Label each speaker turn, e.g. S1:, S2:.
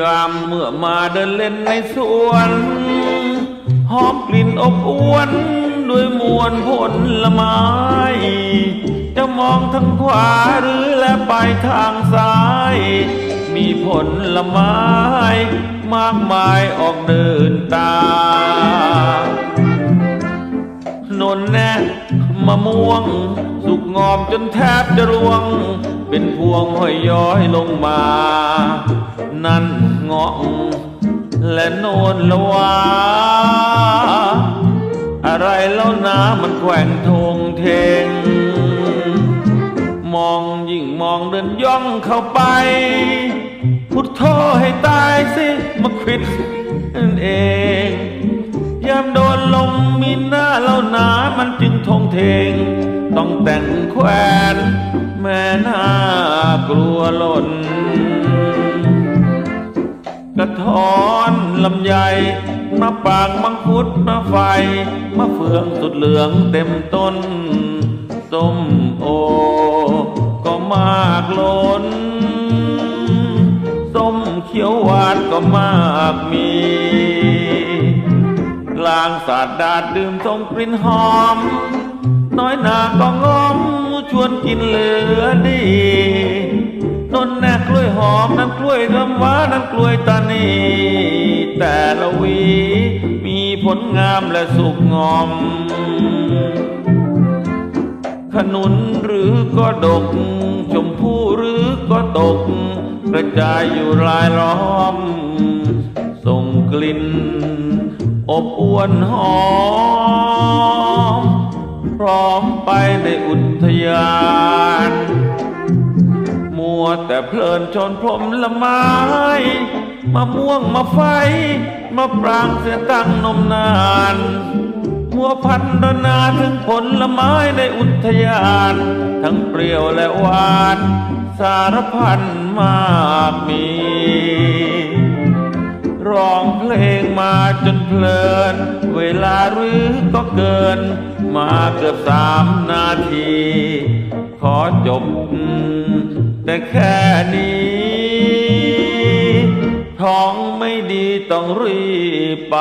S1: ยามเมื่อมาเดินเล่นในสวนหอมกลิ่นอบอวน ด้วยมวลผลไม้ จะมองทางขวาหรือและไปทางซ้าย มีผลไม้ มากมายออกเดินตานนแน่มะม่วง สุกงอมจนแทบจะร่วง เป็นพวงห้อยย้อยลงมา นั่น งาะและโนนละวา อะไรแล้วนะมันแกว่งทงเทง มองยิ่งมองเดินย่องเข้าไป พุทโธให้ตายสิมาควิดนั่นเอง ยามโดนลมมีหน้าเล่าหนามันจึงทงเทง ต้องแต่งแควนแม่น่ากลัวหล่น กระท้อนลำไยมาปางมังคุดมาไฟมาเฟืองสุดเหลืองเต็มต้นส้มโอ ก็มากล้นส้มเขียวหวานก็มากมีลางสาดดาดดื่มส้มกลิ่นหอม น้อยหนาก็งอมชวนกินเหลือดี นนแน่กล้วยหอมนั้นกล้วยน้ำว้านั้นกล้วยตานีแต่ละวี มีผลงามและสุกงอม ขนุนหรือก็ดก ชมพู่หรือก็ตก กระจายอยู่รายล้อม ส่งกลิ่น อบอวนหอม พร้อมไปในอุทยาน วแต่เพลินชนพรมละไม้มาม่วงมาไฟมาปรางเสียตั้งนมนานมัวพันรนาถึงผลไม้ในอุทยาน ทั้งเปรี้ยวและหวาน สารพันมากมี ร้องเพลงมาจนเพลิน เวลาหรือก็เกิน มาเกือบสามนาที ขอจบ แต่แค่นี้ ท้องไม่ดีต้องรีบไป